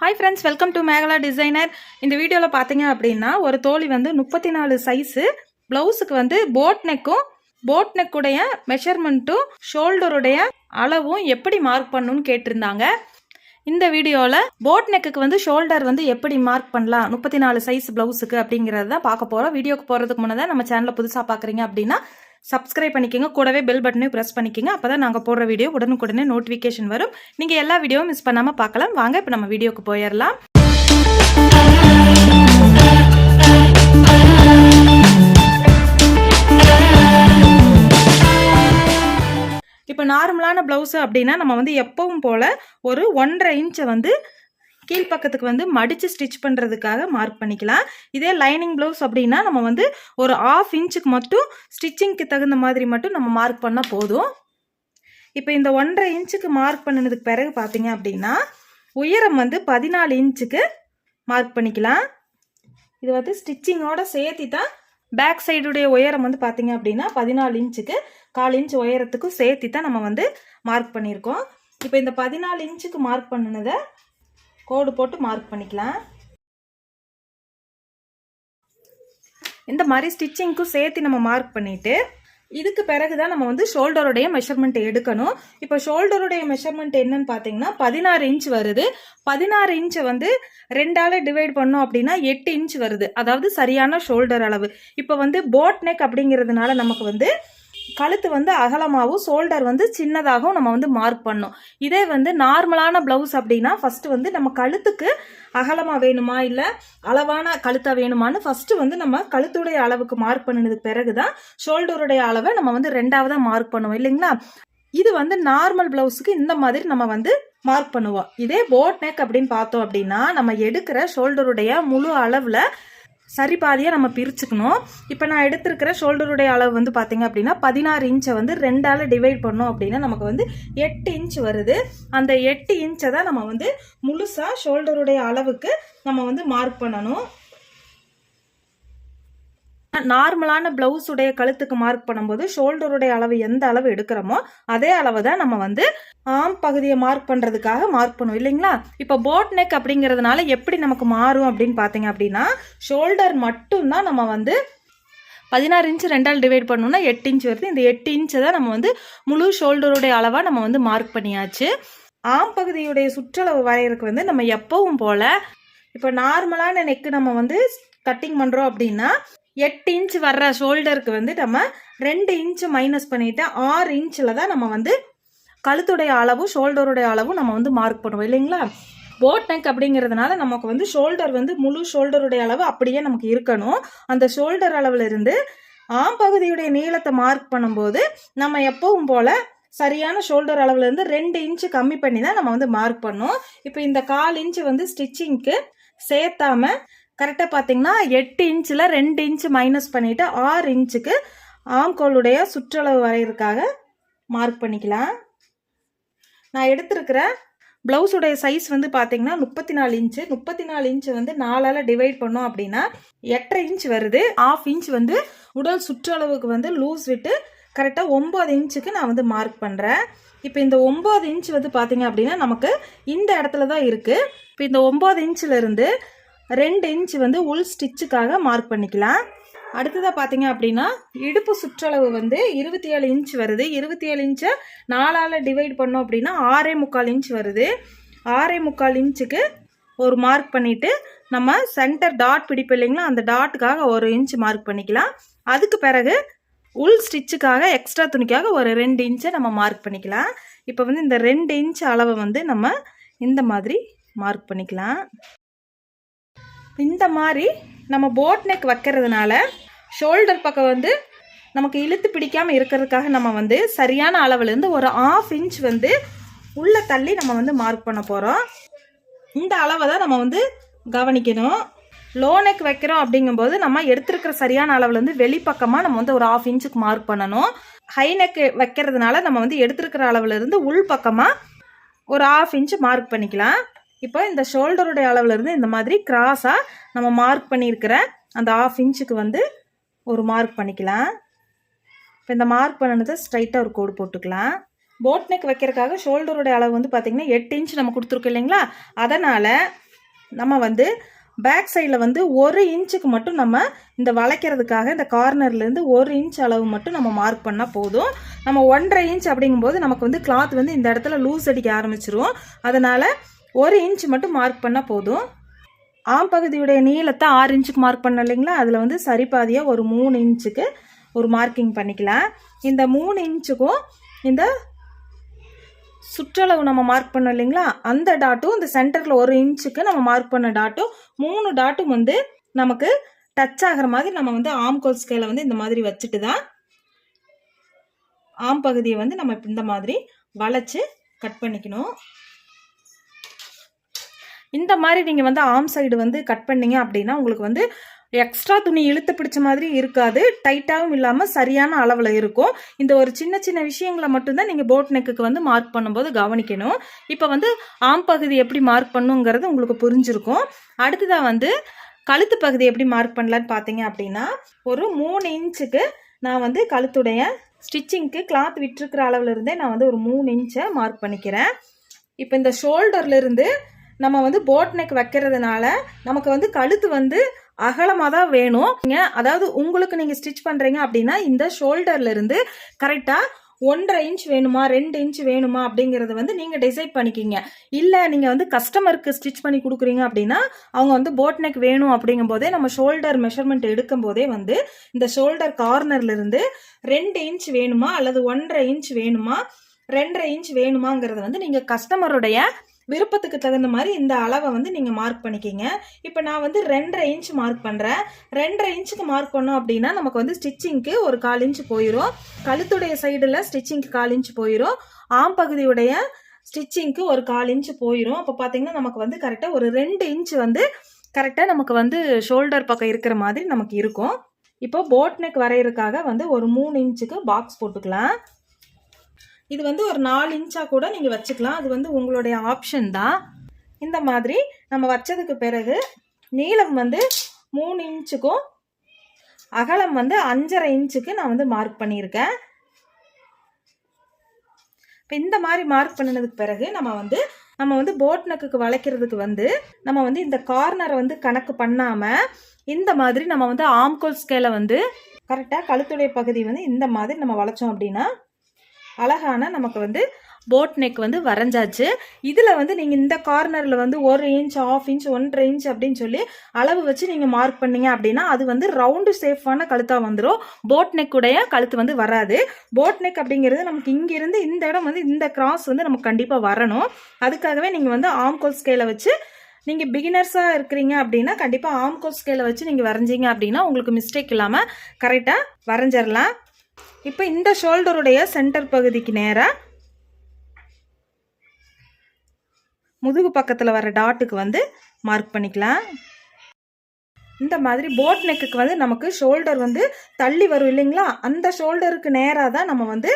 Hi friends welcome to Megala designer இந்த வீடியோவில் பார்த்தீங்க அப்படின்னா ஒரு தோழி வந்து முப்பத்தி நாலு சைஸு ப்ளவுஸுக்கு வந்து போட் நெக்கும் போட் நெக்குடைய மெஷர்மெண்ட்டும் ஷோல்டருடைய அளவும் எப்படி மார்க் பண்ணணும்னு கேட்டிருந்தாங்க. இந்த வீடியோவில் போட் நெக்குக்கு வந்து ஷோல்டர் வந்து எப்படி மார்க் பண்ணலாம் முப்பத்தி நாலு சைஸ் ப்ளவுஸுக்கு அப்படிங்கிறத தான் பார்க்க போகிறோம் வீடியோக்கு போகிறதுக்கு முன்னே நம்ம சேனலை புதுசாக பார்க்குறீங்க அப்படின்னா சப்ஸ்கிரைப் பண்ணிக்கோங்க. கூடவே பெல் பட்டனையும் ப்ரெஸ் பண்ணிக்கோங்க. அப்போ தான் நாங்கள் போடுற வீடியோ உடனுக்குடனே நோட்டிஃபிகேஷன் வரும். நீங்கள் எல்லா வீடியோவும் மிஸ் பண்ணாமல் பார்க்கலாம். வாங்க இப்போ நம்ம வீடியோக்கு போயிடலாம். இப்போ நார்மலான ப்ளவுஸு அப்படின்னா நம்ம வந்து எப்பவும் போல் ஒரு ஒன்றரை இன்ச்சை வந்து கீழ்ப்பக்கத்துக்கு வந்து மடித்து ஸ்டிச் பண்ணுறதுக்காக மார்க் பண்ணிக்கலாம். இதே லைனிங் ப்ளவுஸ் அப்படின்னா நம்ம வந்து ஒரு ஆஃப் இன்ச்சுக்கு மட்டும் ஸ்டிச்சிங்க்கு தகுந்த மாதிரி மட்டும் நம்ம மார்க் பண்ணால் போதும். இப்போ இந்த ஒன்றரை இன்ச்சுக்கு மார்க் பண்ணினதுக்கு பிறகு பார்த்தீங்க அப்படின்னா உயரம் வந்து பதினாலு இன்ச்சுக்கு மார்க் பண்ணிக்கலாம். இது வந்து ஸ்டிச்சிங்கோட சேர்த்தி தான் பேக் சைடுடைய உயரம் வந்து பார்த்தீங்க அப்படின்னா பதினாலு இன்ச்சுக்கு கால் இன்ச் உயரத்துக்கும் சேர்த்தி தான் நம்ம வந்து மார்க் பண்ணியிருக்கோம். இப்போ இந்த பதினாலு இன்ச்சுக்கு மார்க் பண்ணினதை கோடு போட்டு மார்க் பண்ணிக்கலாம். இந்த மாதிரி ஸ்டிச்சிங்க்கும் சேர்த்து நம்ம மார்க் பண்ணிட்டு இதுக்கு பிறகு தான் நம்ம வந்து ஷோல்டருடைய மெஷர்மெண்ட் எடுக்கணும். இப்போ ஷோல்டருடைய மெஷர்மெண்ட் என்னன்னு பார்த்தீங்கன்னா பதினாறு இன்ச் வருது. பதினாறு இன்ச்சை வந்து ரெண்டால டிவைட் பண்ணோம் அப்படின்னா எட்டு இன்ச் வருது. அதாவது சரியான ஷோல்டர் அளவு. இப்போ வந்து போட் நெக் அப்படிங்கிறதுனால நமக்கு வந்து கழுத்து வந்து அகலமாகவும் ஷோல்டர் வந்து சின்னதாகவும் நம்ம வந்து மார்க் பண்ணோம் இதே வந்து நார்மலான ப்ளவுஸ் அப்படின்னா ஃபஸ்ட்டு வந்து நம்ம கழுத்துக்கு அகலமாக வேணுமா? இல்லை அளவான கழுத்தாக வேணுமான்னு ஃபஸ்ட்டு வந்து நம்ம கழுத்துடைய அளவுக்கு மார்க் பண்ணினதுக்கு பிறகு தான் ஷோல்டருடைய அளவை நம்ம வந்து ரெண்டாவதாக மார்க் பண்ணுவோம் இல்லைங்களா? இது வந்து நார்மல் ப்ளவுஸுக்கு இந்த மாதிரி நம்ம வந்து மார்க் பண்ணுவோம். இதே போட் நெக் அப்படின்னு பார்த்தோம் அப்படின்னா நம்ம எடுக்கிற ஷோல்டருடைய முழு அளவில் சரி பாதியாக நம்ம பிரிச்சுக்கணும். இப்போ நான் எடுத்திருக்கிற ஷோல்டருடைய அளவு வந்து பார்த்தீங்க அப்படின்னா பதினாறு இன்ச்சை வந்து ரெண்டால் டிவைட் பண்ணோம் அப்படின்னா நமக்கு வந்து எட்டு இன்ச் வருது. அந்த எட்டு இன்ச்சை தான் நம்ம வந்து முழுசாக ஷோல்டருடைய அளவுக்கு நம்ம வந்து மார்க் பண்ணணும். நார்மலான பிளவுஸ் உடைய கழுத்துக்கு மார்க் பண்ணும்போது ஷோல்டருடைய அளவு எந்த அளவு எடுக்கிறோமோ அதே அளவு தான் நம்ம வந்து ஆம் பகுதியை மார்க் பண்ணுறதுக்காக மார்க் பண்ணுவோம் இல்லைங்களா? இப்போ போட் நெக் அப்படிங்கிறதுனால எப்படி நமக்கு மாறும் அப்படின்னு பார்த்தீங்க அப்படின்னா ஷோல்டர் மட்டும்தான் நம்ம வந்து பதினாறு இன்ச் ரெண்டால் டிவைட் பண்ணோம்னா எட்டு இன்ச் வருது. இந்த எட்டு இன்ச்சை தான் நம்ம வந்து முழு ஷோல்டருடைய அளவாக நம்ம வந்து மார்க் பண்ணியாச்சு. ஆம் பகுதியுடைய சுற்றளவு வரையறதுக்கு வந்து நம்ம எப்பவும் போல் இப்போ நார்மலான நெக்கு நம்ம வந்து கட்டிங் பண்ணுறோம் அப்படின்னா எட்டு இன்ச் வர்ற ஷோல்டருக்கு வந்து நம்ம ரெண்டு இன்ச் மைனஸ் பண்ணிவிட்டு ஆறு இன்ச்சில் தான் நம்ம வந்து கழுத்துடைய அளவும் ஷோல்டருடைய அளவும் நம்ம வந்து மார்க் பண்ணுவோம் இல்லைங்களா? போட் நெக் அப்படிங்கிறதுனால நமக்கு வந்து ஷோல்டர் வந்து முழு ஷோல்டருடைய அளவு அப்படியே நமக்கு இருக்கணும். அந்த ஷோல்டர் அளவிலிருந்து இருந்து ஆம் பகுதியுடைய நீளத்தை மார்க் பண்ணும்போது நம்ம எப்பவும் போல் சரியான ஷோல்டர் அளவுலேருந்து ரெண்டு இன்ச்சு கம்மி பண்ணி தான் நம்ம வந்து மார்க் பண்ணோம் இப்போ இந்த கால் இன்ச்சு வந்து ஸ்டிச்சிங்க்கு சேர்த்தாம கரெக்டாக பார்த்தீங்கன்னா எட்டு இன்ச்சில் ரெண்டு இன்ச்சு மைனஸ் பண்ணிவிட்டு ஆறு இன்ச்சுக்கு ஆம்கோளுடைய சுற்றளவு வரைகிறதுக்காக மார்க் பண்ணிக்கலாம். நான் எடுத்திருக்கிற ப்ளவுஸுடைய சைஸ் வந்து பார்த்தீங்கன்னா முப்பத்தி நாலு இன்ச்சு முப்பத்தி நாலு இன்ச்சு வந்து நாலால் டிவைட் பண்ணோம் அப்படின்னா எட்டரை இன்ச் வருது. ஆஃப் இன்ச் வந்து உடல் சுற்றளவுக்கு வந்து லூஸ் விட்டு கரெக்டாக ஒம்பது இன்ச்சுக்கு நான் வந்து மார்க் பண்ணுறேன் இப்போ இந்த ஒம்பது இன்ச் வந்து பார்த்தீங்க அப்படின்னா நமக்கு இந்த இடத்துல தான் இருக்குது இப்போ இந்த ஒம்பது இன்ச்சில் இருந்து ரெண்டு இன்ச் வந்து உள் ஸ்டிச்சுக்காக மார்க் பண்ணிக்கலாம். அடுத்ததாக பார்த்தீங்க அப்படின்னா இடுப்பு சுற்றளவு வந்து இருபத்தி ஏழு இன்ச் வருது. இருபத்தி ஏழு இன்ச்சை நாலால் டிவைட் பண்ணோம் அப்படின்னா ஆறே முக்கால் இன்ச் வருது. ஆறே முக்கால் இன்ச்சுக்கு ஒரு மார்க் பண்ணிவிட்டு நம்ம சென்டர் டாட் பிடிப்பு இல்லைங்களா? அந்த டாட்டுக்காக ஒரு இன்ச் மார்க் பண்ணிக்கலாம். அதுக்கு பிறகு உள் ஸ்டிச்சுக்காக எக்ஸ்ட்ரா துணிக்காக ஒரு ரெண்டு இன்ச்சை நம்ம மார்க் பண்ணிக்கலாம். இப்போ வந்து இந்த ரெண்டு இன்ச் அளவை வந்து நம்ம இந்த மாதிரி மார்க் பண்ணிக்கலாம். இந்த மாதிரி நம்ம போட் நெக் வைக்கிறதுனால ஷோல்டர் பக்கம் வந்து நமக்கு இழுத்து பிடிக்காமல் இருக்கிறதுக்காக நம்ம வந்து சரியான அளவுலேருந்து ஒரு ஆஃப் இன்ச் வந்து உள்ளே தள்ளி நம்ம வந்து மார்க் பண்ண போகிறோம் இந்த அளவை தான் நம்ம வந்து கவனிக்கணும். லோ நெக் வைக்கிறோம் அப்படிங்கும்போது நம்ம எடுத்துருக்கிற சரியான அளவுலேருந்து வெளிப்பக்கமாக நம்ம வந்து ஒரு ஆஃப் இன்ச்சுக்கு மார்க் பண்ணணும். ஹை நெக் வைக்கிறதுனால நம்ம வந்து எடுத்துருக்கிற அளவுலேருந்து உள் பக்கமாக ஒரு ஆஃப் இன்ச் மார்க் பண்ணிக்கலாம். இப்போ இந்த ஷோல்டருடைய அளவுலேருந்து இந்த மாதிரி கிராஸாக நம்ம மார்க் பண்ணியிருக்கிற அந்த ஆஃப் இன்ச்சுக்கு வந்து ஒரு மார்க் பண்ணிக்கலாம். இப்போ இந்த மார்க் பண்ணினதை ஸ்ட்ரைட்டாக ஒரு கோடு போட்டுக்கலாம். போட் நெக் வைக்கிறதுக்காக ஷோல்டருடைய அளவு வந்து பார்த்திங்கன்னா எட்டு இன்ச் நம்ம கொடுத்துருக்கோம் இல்லைங்களா? அதனால் நம்ம வந்து பேக் சைடில் வந்து ஒரு இன்ச்சுக்கு மட்டும் நம்ம இந்த வளைக்கிறதுக்காக இந்த கார்னர்லேருந்து ஒரு இன்ச் அளவு மட்டும் நம்ம மார்க் பண்ணால் போதும். நம்ம ஒன்றரை இன்ச் அப்படிங்கும்போது நமக்கு வந்து கிளாத் வந்து இந்த இடத்துல லூஸ் அடிக்க ஆரம்பிச்சிரும். அதனால் ஒரு இன்ச் மட்டும் மார்க் பண்ணால் போதும். ஆம் பகுதியுடைய நீளத்தை ஆறு இன்ச்சுக்கு மார்க் பண்ண இல்லைங்களா? அதில் வந்து சரிபாதியாக ஒரு மூணு இன்ச்சுக்கு ஒரு மார்க்கிங் பண்ணிக்கலாம். இந்த மூணு இன்ச்சுக்கும் இந்த சுற்றளவு நம்ம மார்க் பண்ணோம் இல்லைங்களா? அந்த டாட்டும் இந்த சென்டரில் ஒரு இன்ச்சுக்கு நம்ம மார்க் பண்ண டாட்டும் மூணு டாட்டும் வந்து நமக்கு டச் ஆகிற மாதிரி நம்ம வந்து ஆம்கோல் ஸ்கேலை வந்து இந்த மாதிரி வச்சுட்டு தான் ஆம் பகுதியை வந்து நம்ம இந்த மாதிரி வளைச்சு கட் பண்ணிக்கணும். இந்த மாதிரி நீங்கள் வந்து ஆம் சைடு வந்து கட் பண்ணீங்க அப்படின்னா உங்களுக்கு வந்து எக்ஸ்ட்ரா துணி இழுத்து பிடிச்ச மாதிரி இருக்காது. டைட்டாகவும் இல்லாமல் சரியான அளவில் இருக்கும். இந்த ஒரு சின்ன சின்ன விஷயங்களை மட்டும்தான் நீங்கள் போட் நெக்குக்கு வந்து மார்க் பண்ணும்போது கவனிக்கணும். இப்போ வந்து ஆம் பகுதி எப்படி மார்க் பண்ணுங்கிறது உங்களுக்கு புரிஞ்சிருக்கும். அடுத்ததாக வந்து கழுத்து பகுதி எப்படி மார்க் பண்ணலான்னு பார்த்தீங்க அப்படின்னா ஒரு மூணு இன்ச்சுக்கு நான் வந்து கழுத்துடைய ஸ்டிச்சிங்க்கு கிளாத் விட்டுருக்கிற அளவுலேருந்தே நான் வந்து ஒரு மூணு இன்ச்சை மார்க் பண்ணிக்கிறேன். இப்போ இந்த ஷோல்டர்லேருந்து நம்ம வந்து போட் நெக் வைக்கிறதுனால நமக்கு வந்து கழுத்து வந்து அகலமாக தான் வேணும். நீங்கள் அதாவது உங்களுக்கு நீங்கள் ஸ்டிச் பண்ணுறீங்க அப்படின்னா இந்த ஷோல்டர்லேருந்து கரெக்டாக ஒன்றரை இன்ச் வேணுமா ரெண்டு இன்ச் வேணுமா அப்படிங்கிறத வந்து நீங்கள் டிசைட் பண்ணிக்கிங்க. இல்லை நீங்கள் வந்து கஸ்டமருக்கு ஸ்டிச் பண்ணி கொடுக்குறீங்க அப்படின்னா அவங்க வந்து போட் நெக் வேணும் அப்படிங்கும் போதே நம்ம ஷோல்டர் மெஷர்மெண்ட் எடுக்கும் போதே வந்து இந்த ஷோல்டர் கார்னர்லேருந்து ரெண்டு இன்ச் வேணுமா அல்லது ஒன்றரை இன்ச் வேணுமா ரெண்டரை இன்ச் வேணுமாங்கிறத வந்து நீங்கள் கஸ்டமருடைய விருப்பத்துக்கு தகுந்த மாதிரி இந்த அளவை வந்து நீங்கள் மார்க் பண்ணிக்கிங்க. இப்போ நான் வந்து ரெண்டரை இன்ச் மார்க் பண்ணுறேன் ரெண்டரை இன்ச்சுக்கு மார்க் பண்ணோம் அப்படின்னா நமக்கு வந்து ஸ்டிச்சிங்க்கு ஒரு கால் இன்ச்சு போயிடும் கழுத்துடைய சைடில் ஸ்டிச்சிங்க்கு கால் இன்ச் போயிடும் ஆம் பகுதியுடைய ஸ்டிச்சிங்க்கு ஒரு கால் இன்ச்சு போயிடும் அப்போ பார்த்தீங்கன்னா நமக்கு வந்து கரெக்டாக ஒரு ரெண்டு இன்ச்சு வந்து கரெக்டாக நமக்கு வந்து ஷோல்டர் பக்கம் இருக்கிற மாதிரி நமக்கு இருக்கும். இப்போ போட் நெக் வரைகிறதுக்காக வந்து ஒரு மூணு இன்ச்சுக்கு பாக்ஸ் போட்டுக்கலாம். இது வந்து ஒரு நாலு இன்ச்சாக கூட நீங்கள் வச்சுக்கலாம். அது வந்து உங்களுடைய ஆப்ஷன் தான். இந்த மாதிரி நம்ம வச்சதுக்கு பிறகு நீளம் வந்து மூணு இன்ச்சுக்கும் அகலம் வந்து அஞ்சரை இன்ச்சுக்கு நான் வந்து மார்க் பண்ணியிருக்கேன். இப்போ இந்த மாதிரி மார்க் பண்ணினதுக்கு பிறகு நம்ம வந்து நம்ம வந்து போட் நக்குக்கு வளைக்கிறதுக்கு வந்து நம்ம வந்து இந்த கார்னரை வந்து கணக்கு பண்ணாமல் இந்த மாதிரி நம்ம வந்து ஆம்கோல் ஸ்கேலை வந்து கரெக்டாக கழுத்துடைய பகுதி வந்து இந்த மாதிரி நம்ம வளைச்சோம் அப்படின்னா அழகான நமக்கு வந்து போட் நெக் வந்து வரைஞ்சாச்சு. இதில் வந்து நீங்கள் இந்த கார்னரில் வந்து ஒரு இன்ச் ஆஃப் இன்ச் ஒன்றரை இன்ச் அப்படின்னு சொல்லி அளவு வச்சு நீங்கள் மார்க் பண்ணீங்க அப்படின்னா அது வந்து ரவுண்டு சேஃபான கழுத்தாக வந்துடும் போட் நெக் உடைய கழுத்து வந்து வராது. போட் நெக் அப்படிங்கிறது நமக்கு இங்கிருந்து இந்த இடம் வந்து இந்த கிராஸ் வந்து நமக்கு கண்டிப்பாக வரணும். அதுக்காகவே நீங்கள் வந்து ஆம்கோல் ஸ்கேலை வச்சு நீங்கள் பிகினர்ஸாக இருக்கிறீங்க அப்படின்னா கண்டிப்பாக ஆம்கோல் ஸ்கேலை வச்சு நீங்கள் வரைஞ்சிங்க அப்படின்னா உங்களுக்கு மிஸ்டேக் இல்லாமல் கரெக்டாக வரைஞ்சிடலாம் இப்போ இந்த ஷோல்டருடைய சென்டர் பகுதிக்கு நேராக முதுகு பக்கத்தில் வர டாட்டுக்கு வந்து மார்க் பண்ணிக்கலாம். இந்த மாதிரி போட் நெக்குக்கு வந்து நமக்கு ஷோல்டர் வந்து தள்ளி வரும் இல்லைங்களா? அந்த ஷோல்டருக்கு நேராக தான் நம்ம வந்து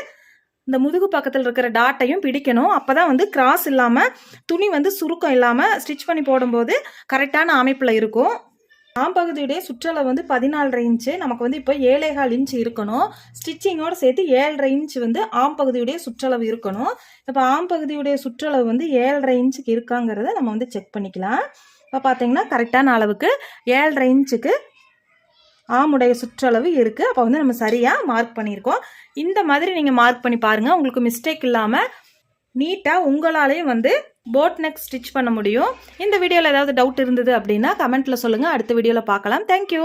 இந்த முதுகு பக்கத்தில் இருக்கிற டாட்டையும் பிடிக்கணும். அப்போ தான் வந்து கிராஸ் இல்லாமல் துணி வந்து சுருக்கம் இல்லாமல் ஸ்டிச் பண்ணி போடும்போது கரெக்டான அமைப்பில் இருக்கும். ஆம்பகுதியுடைய சுற்றளவு வந்து பதினாலரை இன்ச்சு நமக்கு வந்து இப்போ ஏழேகால் இன்ச் இருக்கணும். ஸ்டிச்சிங்கோடு சேர்த்து ஏழரை இன்ச் வந்து ஆம் பகுதியுடைய சுற்றளவு இருக்கணும். இப்போ ஆம் பகுதியுடைய சுற்றளவு வந்து ஏழரை இன்ச்சுக்கு இருக்காங்கிறத நம்ம வந்து செக் பண்ணிக்கலாம். இப்போ பார்த்தீங்கன்னா கரெக்டான அளவுக்கு ஏழரை இன்ச்சுக்கு ஆமுடைய சுற்றளவு இருக்குது அப்போ வந்து நம்ம சரியாக மார்க் பண்ணியிருக்கோம். இந்த மாதிரி நீங்கள் மார்க் பண்ணி பாருங்கள் உங்களுக்கு மிஸ்டேக் இல்லாமல் நீட்டாக உங்களாலேயும் வந்து போட் நெக் ஸ்டிச் பண்ண முடியும். இந்த வீடியோவில் ஏதாவது டவுட் இருந்தது அப்படின்னா கமெண்ட்டில் சொல்லுங்கள் அடுத்த வீடியோவில் பார்க்கலாம். தேங்க்யூ